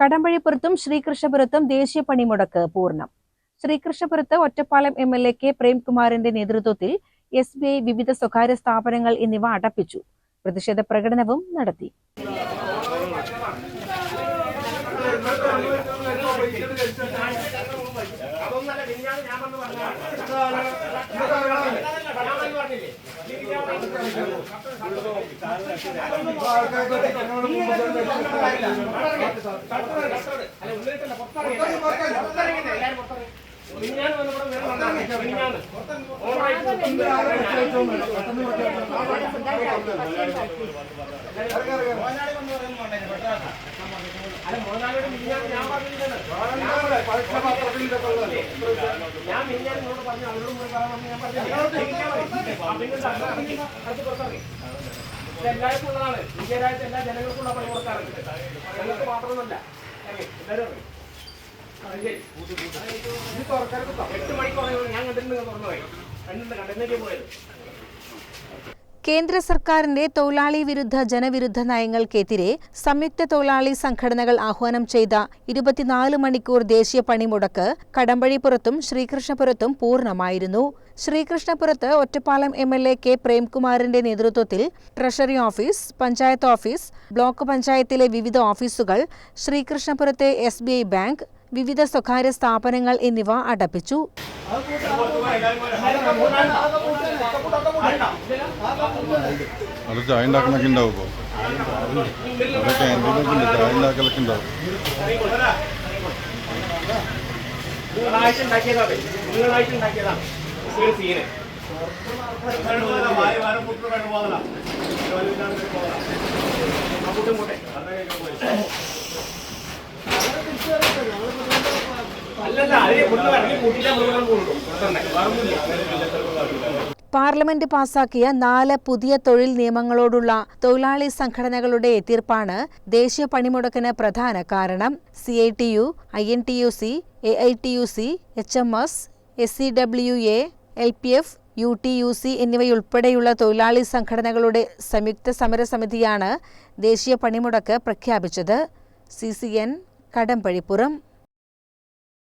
കടമ്പഴിപ്പുറത്തും ശ്രീകൃഷ്ണപുരത്തും ദേശീയ പണിമുടക്ക് പൂർണം. ശ്രീകൃഷ്ണപുരത്ത് Ottapalam M L A K പ്രേംകുമാറിന്റെ നേതൃത്വത്തിൽ എസ് ബി ഐ വിവിധ സ്വകാര്യ സ്ഥാപനങ്ങൾ എന്നിവ അടപ്പിച്ചു. പ്രതിഷേധ പ്രകടനവും നടത്തി. അല്ല മോഹൻലാലിനോട് മിനിഞ്ഞാൻ ഞാൻ പറഞ്ഞില്ലല്ലോ ഞാൻ മിനിഞ്ഞാൻ എന്നോട് പറഞ്ഞു അവരോടും കൂടെ പറയാൻ ഞാൻ പറഞ്ഞു എല്ലാവർക്കും ഉള്ളതാണ് ഇന്ത്യ രാജ്യത്തെ എല്ലാ ജനങ്ങൾക്കുള്ള പണി കൊടുക്കാറുണ്ട് ഞങ്ങൾക്ക് മാത്രമൊന്നുമല്ല എല്ലാവരും എട്ട് മണിക്കൂർ ഞാൻ കണ്ടിട്ടുണ്ട് തുറന്നു പോയി കണ്ടിട്ടുണ്ട് കണ്ടെന്നേക്ക് പോയത് കേന്ദ്ര സർക്കാരിന്റെ തൊഴിലാളി വിരുദ്ധ ജനവിരുദ്ധ നയങ്ങൾക്കെതിരെ സംയുക്ത തൊഴിലാളി സംഘടനകൾ ആഹ്വാനം ചെയ്ത ഇരുപത്തിനാല് മണിക്കൂർ ദേശീയ പണിമുടക്ക് കടമ്പഴിപ്പുറത്തും ശ്രീകൃഷ്ണപുരത്തും പൂർണമായിരുന്നു. ശ്രീകൃഷ്ണപുരത്ത് Ottapalam M L A K പ്രേംകുമാറിന്റെ നേതൃത്വത്തിൽ treasury office panchayat office block പഞ്ചായത്തിലെ വിവിധ ഓഫീസുകൾ ശ്രീകൃഷ്ണപുരത്തെ എസ് ബാങ്ക് വിവിധ സ്വകാര്യ സ്ഥാപനങ്ങൾ എന്നിവ അടപ്പിച്ചു. അവിടെ ചായ ഉണ്ടാക്കണൊക്കെ ഉണ്ടാവും ഇപ്പോൾ ചായ ഉണ്ടാക്കിയതാണ് ഒരു അല്ലല്ല അതിന് മുഴുവൻ പോകുള്ളൂ പുറത്തുതന്നെ വേറൊന്നുമില്ല. പാർലമെന്റ് പാസാക്കിയ നാല് പുതിയ തൊഴിൽ നിയമങ്ങളോടുള്ള തൊഴിലാളി സംഘടനകളുടെ എതിർപ്പാണ് ദേശീയ പണിമുടക്കിന് പ്രധാന കാരണം. C I T U I N T U C A I T U C H M S S C W A L P F U T U C എന്നിവയുൾപ്പെടെയുള്ള തൊഴിലാളി സംഘടനകളുടെ സംയുക്ത സമരസമിതിയാണ് ദേശീയ പണിമുടക്ക് പ്രഖ്യാപിച്ചത്. C C N Kadampazhipuram.